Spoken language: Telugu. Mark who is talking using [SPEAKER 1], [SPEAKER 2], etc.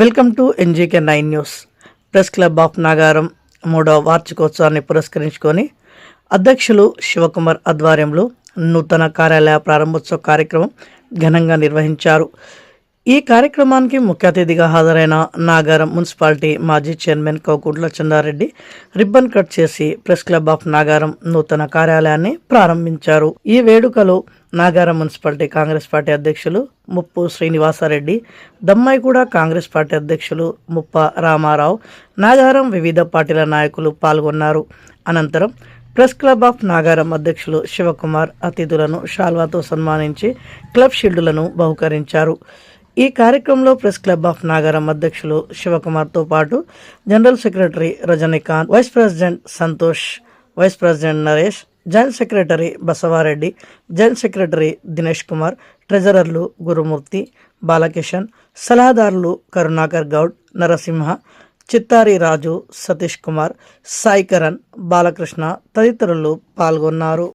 [SPEAKER 1] Welcome to NGK nine news. Press club of Nagaram మూడవ వార్షికోత్సవాన్ని పురస్కరించుకొని అధ్యక్షులు శివకుమార్ ఆధ్వర్యంలో నూతన కార్యాలయ ప్రారంభోత్సవ కార్యక్రమం ఘనంగా నిర్వహించారు. ఈ కార్యక్రమానికి ముఖ్య అతిథిగా హాజరైన నాగారం మున్సిపాలిటీ మాజీ chairman Kaukuntla Chandareddy ribbon cut చేసి ప్రెస్ క్లబ్ ఆఫ్ నాగారం నూతన కార్యాలయాన్ని ప్రారంభించారు. ఈ వేడుకలో నాగారం మున్సిపాలిటీ కాంగ్రెస్ పార్టీ అధ్యక్షులు ముప్పు శ్రీనివాసారెడ్డి దమ్మాయిగూడ కాంగ్రెస్ పార్టీ అధ్యక్షులు ముప్ప రామారావు నాగారం వివిధ పార్టీల నాయకులు పాల్గొన్నారు. అనంతరం ప్రెస్ క్లబ్ ఆఫ్ నాగారం అధ్యక్షులు శివకుమార్ అతిథులను షాల్వాతో సన్మానించి క్లబ్ షీల్డులను బహుకరించారు. ఈ కార్యక్రమంలో ప్రెస్ క్లబ్ ఆఫ్ నాగారం అధ్యక్షులు శివకుమార్తో పాటు general secretary Rajinikanth vice president Santosh vice president Naresh joint secretary Basavareddy joint secretary Dinesh Kumar ట్రెజరర్లు Gurumurthy Balakishan సలహాదారులు కరుణాకర్ గౌడ్ నరసింహ చిత్తారి రాజు సతీష్ కుమార్ సాయికరణ్ బాలకృష్ణ తదితరులు పాల్గొన్నారు.